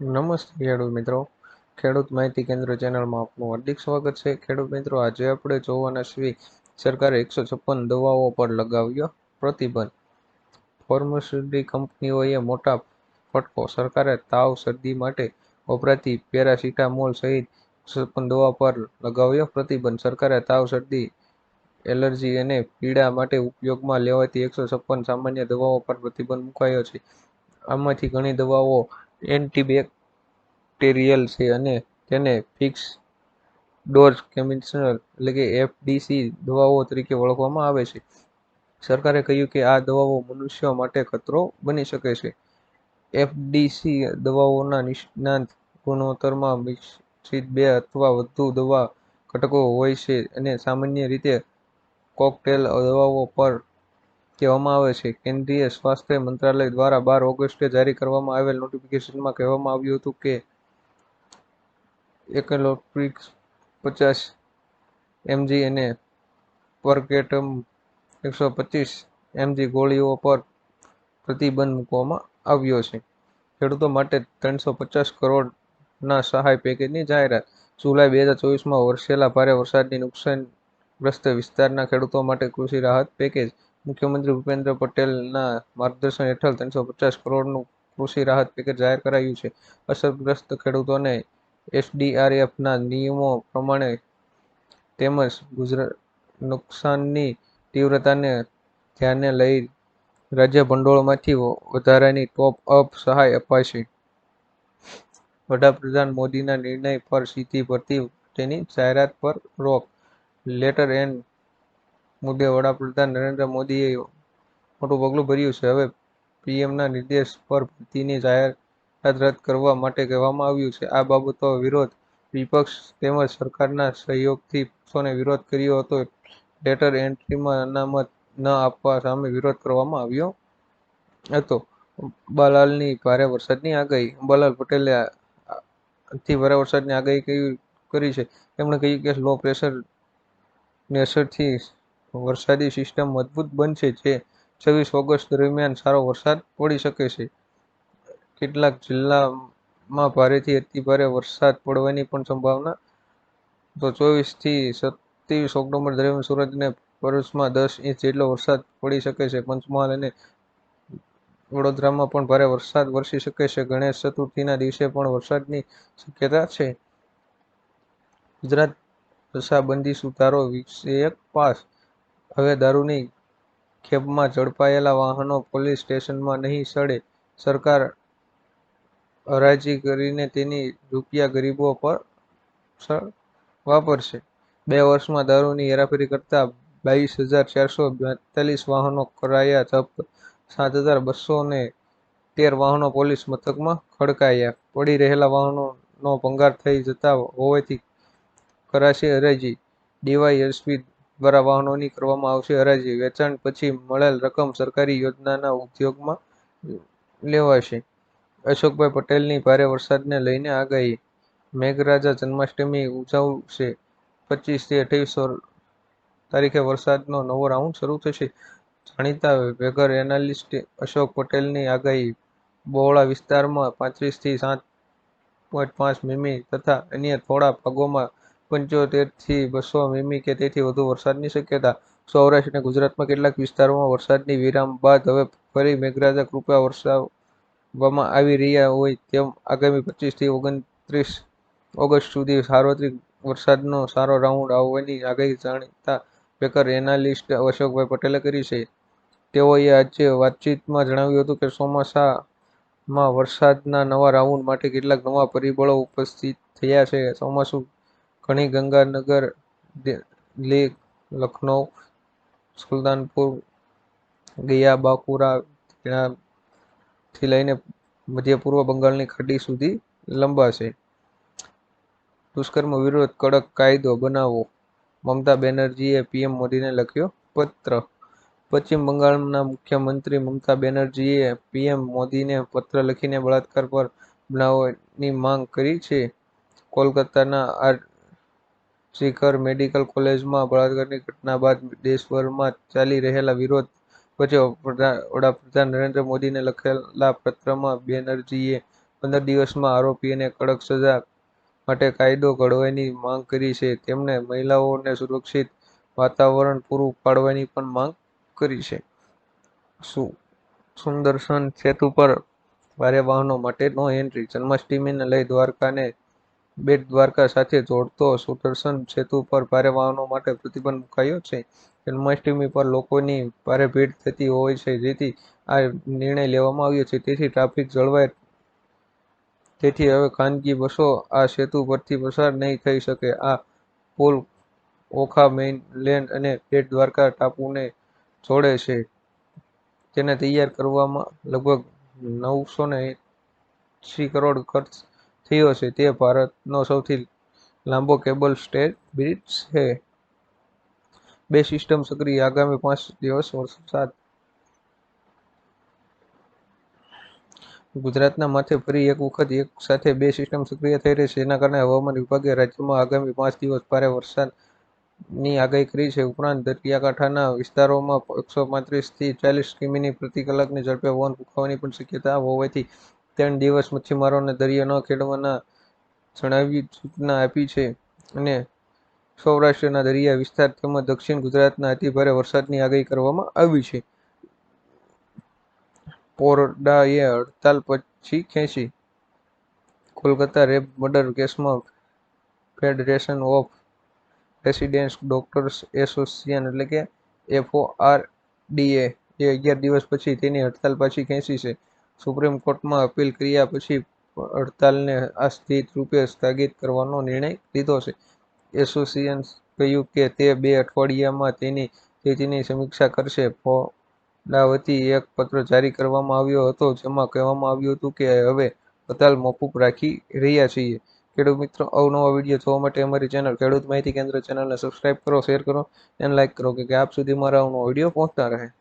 નમસ્તે ખેડૂત મિત્રો. ખેડૂત માહિતી કેન્દ્ર ચેનલમાં આપનું હાર્દિક સ્વાગત છે. ખેડૂત મિત્રો, આજે આપણે જોવાના છીએ સરકારે એકસો છપ્પન દવાઓ પર લગાવ્યો પ્રતિબંધ. ફાર્માસ્યુટિકલ કંપનીઓએ મોટા ફટકો સરકારે તાવ, શરદી માટે વપરાતી પેરાસિટામોલ સહિત છપ્પન દવા પર લગાવ્યો પ્રતિબંધ. સરકારે તાવ, શરદી, એલર્જી અને પીડા માટે ઉપયોગમાં લેવાતી એકસો છપ્પન સામાન્ય દવાઓ પર પ્રતિબંધ મુકાયો છે. આમાંથી ઘણી દવાઓ એન્ટીબેક્ટેરિયલ છે અને તેને ફિક્સ ડોઝ કેમિકલ એટલે કે એફડીસી દવાઓ તરીકે ઓળખવામાં આવે છે. સરકારે કહ્યું કે આ દવાઓ મનુષ્યો માટે ખતરો બની શકે છે. એફડીસી દવાઓના નિષ્ણાત ગુણોત્તરમાં મિશ્રિત બે અથવા વધુ દવા ઘટકો હોય છે અને સામાન્ય રીતે કોકટેલ દવાઓ પર કહેવામાં આવે છે. કેન્દ્રીય સ્વાસ્થ્ય મંત્રાલય દ્વારા બાર ઓગસ્ટે જારી કરવામાં આવેલ નોટિફિકેશનમાં કહેવામાં આવ્યું હતું કે એકેલોપ્રિક્સ પચાસ એમજી અને પરકેટમ એકસો પચીસ એમજી ગોળીઓ પર પ્રતિબંધ મૂકવામાં આવ્યો છે. ખેડૂતો માટે ત્રણસો પચાસ કરોડના સહાય પેકેજની જાહેરાત. જુલાઈ બે હજાર ચોવીસમાં વરસેલા ભારે વરસાદની નુકસાનગ્રસ્ત વિસ્તારના ખેડૂતો માટે કૃષિ રાહત પેકેજ મુખ્યમંત્રી ભૂપેન્દ્ર પટેલના માર્ગદર્શન હેઠળ ત્રણસો પચાસ કરોડનું કૃષિ રાહત પેકેજ જાહેર કરાયું છે. અસરગ્રસ્ત ખેડૂતોને એસડીઆરએફના નિયમો પ્રમાણે તેમજ ગુજરાત નુકસાનની તીવ્રતાને ધ્યાને લઈ રાજ્ય ભંડોળમાંથી વધારાની ટોપ અપ સહાય અપાશે. વડાપ્રધાન મોદીના નિર્ણય પર સીધી ભરતી તેની જાહેરાત પર રોક. લેટર એન મુદ્દે વડાપ્રધાન નરેન્દ્ર મોદીએ મોટું પગલું ભર્યું છે. હવે પીએમના નિર્દેશ પર ભરતીની જાહેરાત રદ કરવા માટે કહેવામાં આવ્યું છે. આ બાબતો વિરોધ વિપક્ષ તેમજ સરકારના સહયોગથી પક્ષોને વિરોધ કર્યો હતો. લેટર એન્ટ્રીમાં અનામત ન આપવા સામે વિરોધ કરવામાં આવ્યો હતો. અંબાલાલની ભારે વરસાદની આગાહી. અંબાલાલ પટેલે થી ભારે વરસાદની આગાહી કરી છે. તેમણે કહ્યું કે લો પ્રેશરની અસરથી વરસાદી સિસ્ટમ મજબૂત બનશે જે છવ્વીસ ઓગસ્ટ દરમિયાન સારો વરસાદ પડી શકે છે. કેટલાક જિલ્લામાં ભારેથી અતિભારે વરસાદ પડવાની પણ સંભાવના. તો ચોવીસથી સત્યાવીસ ઓક્ટોબર દરમિયાન સુરત અને ભરૂચમાં દસ ઇંચ જેટલો વરસાદ પડી શકે છે. પંચમહાલ અને વડોદરામાં પણ ભારે વરસાદ વરસી શકે છે. ગણેશ ચતુર્થીના દિવસે પણ વરસાદની શક્યતા છે. ગુજરાત નશાબંધી સુધારો વિષયક પાસ હવે દારૂની ખેપમાં ઝડપાયેલા વાહનો પોલીસ સ્ટેશનમાં નહીં સડે. સરકાર હરાજી કરીને તેની રૂપિયા ગરીબો પર વાપરશે. બે વર્ષમાં દારૂની હેરાફેરી કરતા બાવીસ હજાર ચારસો બેતાલીસ વાહનો કરાયા જપ્ત. સાત હજાર બસો ને તેર વાહનો પોલીસ મથકમાં ખડકાયા. પડી રહેલા વાહનોનો ભંગાર થઈ જતા હોવાથી કરાશે હરાજી. ડીવાયએસપી દ્વારા વાહનોની કરવામાં આવશે. હરાજી, વેચાણ પછી મળેલ રકમ સરકારી યોજનાના ઉપયોગમાં લેવાશે. અશોકભાઈ પટેલની ભારે વરસાદને લઈને આગાહી. મેઘરાજા જન્માષ્ટમી ઉજવશે. પચીસથી અઠ્યાવીસ તારીખે વરસાદનો નવો રાઉન્ડ શરૂ થશે. જાણીતા વેધર એનાલિસ્ટ અશોક પટેલની આગાહી. બહોળા વિસ્તારમાં પાંત્રીસથી સાત પોઈન્ટ પાંચ મીમી તથા અન્ય થોડા ભાગોમાં પંચોતેરથી બસો મીમી કે તેથી વધુ વરસાદની શક્યતા. સૌરાષ્ટ્ર અને ગુજરાતમાં કેટલાક વિસ્તારોમાં વરસાદની વિરામ બાદ હવે ફરી મેઘરાજા કૃપા વરસાવવામાં આવી રહ્યા હોય તેમ આગામી પચીસથી ઓગણત્રીસ ઓગસ્ટ સુધી સાર્વત્રિક વરસાદનો સારો રાઉન્ડ આવવાની આગાહી જાણીતા પેકર એનાલિસ્ટ અશોકભાઈ પટેલે કરી છે. તેઓએ આજે વાતચીતમાં જણાવ્યું હતું કે ચોમાસામાં વરસાદના નવા રાઉન્ડ માટે કેટલાક નવા પરિબળો ઉપસ્થિત થયા છે. ચોમાસું ઘણી ગંગાનગર દિલ્હી લખનઉ સુલતાનપુર, ગયા, બાંકુરા થી લઈને મધ્ય પૂર્વ બંગાળની ખાડી સુધી લંબાશે. દુષ્કર્મ વિરોધ કડક કાયદો બનાવો મમતા બેનર્જીએ પીએમ મોદીને લખ્યો પત્ર. પશ્ચિમ બંગાળના મુખ્યમંત્રી મમતા બેનર્જીએ પીએમ મોદીને પત્ર લખીને બળાત્કાર પર બનાવવાની માંગ કરી છે. કોલકાતાના આરજીકર મેડિકલ કોલેજમાં બળાત્કારની ઘટના બાદ દેશભરમાં ચાલી રહેલા વિરોધ વચ્ચે વડાપ્રધાન નરેન્દ્ર મોદીને લખેલા પત્રમાં બેનર્જીએ પંદર દિવસમાં આરોપીને કડક સજા માટે કાયદો ઘડવાની માંગ કરી છે. તેમણે મહિલાઓને સુરક્ષિત વાતાવરણ પૂરું પાડવાની પણ માંગ કરી છે. સુ- સુદર્શન સેતુ પર ભારે વાહનો માટે નો એન્ટ્રી, જન્માષ્ટમીને લઈ દ્વારકાને બેટ દ્વારકા સાથે જોડતો સુદર્શન સેતુ પર ભારે વાહનો માટે પ્રતિબંધ મુકાયો છે. જન્માષ્ટમી પર લોકોની ભારે ભીડ થતી હોય છે, જેથી આ નિર્ણય લેવામાં આવ્યો છે. તેથી ટ્રાફિક જળવાય, તેથી હવે ખાનગી બસો આ સેતુ પરથી પસાર નહીં થઈ શકે. આ પુલ ઓખા મેઇન લેન્ડ અને બેટ દ્વારકા ટાપુને જોડે છે. તેને તૈયાર કરવામાં લગભગ નવસો ને કરોડ ખર્ચ થયો છે તે ભારતનો સૌથી લાંબો કેબલ સ્ટેટ બ્રિજ છે. બે સિસ્ટમ સક્રિય આગામી પાંચ દિવસ વરસાદ. ગુજરાતના માથે ફરી એક વખત એક સાથે બે સિસ્ટમ સક્રિય થઈ રહી છે. જેના કારણે હવામાન વિભાગે રાજ્યમાં આગામી પાંચ દિવસ ભારે વરસાદની આગાહી કરી છે. ઉપરાંત દરિયાકાંઠાના વિસ્તારોમાં એકસો પાંત્રીસથી ચાલીસ કિમીની પ્રતિ કલાકની ઝડપે પવન ફૂંકાવાની પણ શક્યતા હોવાથી ત્રણ દિવસ મચ્છીમારોને દરિયો ન ખેડવાના જણાવી સૂચના આપી છે. અને સૌરાષ્ટ્રના દરિયા વિસ્તાર તેમજ દક્ષિણ ગુજરાતના અતિભારે વરસાદની આગાહી કરવામાં આવી છે. પોરડાએ હડતાલ પછી ખેંચી કોલકાતા રેપ મર્ડર કેસમાં federation of residence doctors association એટલે કે એફઓઆરડીએ એ અગિયાર દિવસ પછી તેની હડતાલ પાછી ખેંચી છે. સુપ્રીમ કોર્ટમાં અપીલ કર્યા પછી હડતાલને અસ્થિર રૂપે સ્થગિત કરવાનો નિર્ણય લીધો છે. એસોસિએશન કહ્યું કે તે બે અઠવાડિયામાં તેની સ્થિતિની સમીક્ષા કરશે. પોડાવતી એક પત્ર જારી કરવામાં આવ્યો હતો, જેમાં કહેવામાં આવ્યું હતું કે હવે હડતાલ મોકૂફ રાખી રહ્યા છીએ. ખેડૂત મિત્રો અવનવા વીડિયો જોવા માટે અમારી ચેનલ ખેડૂત માહિતી કેન્દ્ર ચેનલને સબસ્ક્રાઇબ કરો શેર કરો અને લાઇક કરો કે આપ સુધી મારા અવનો વીડિયો પહોંચતા રહે.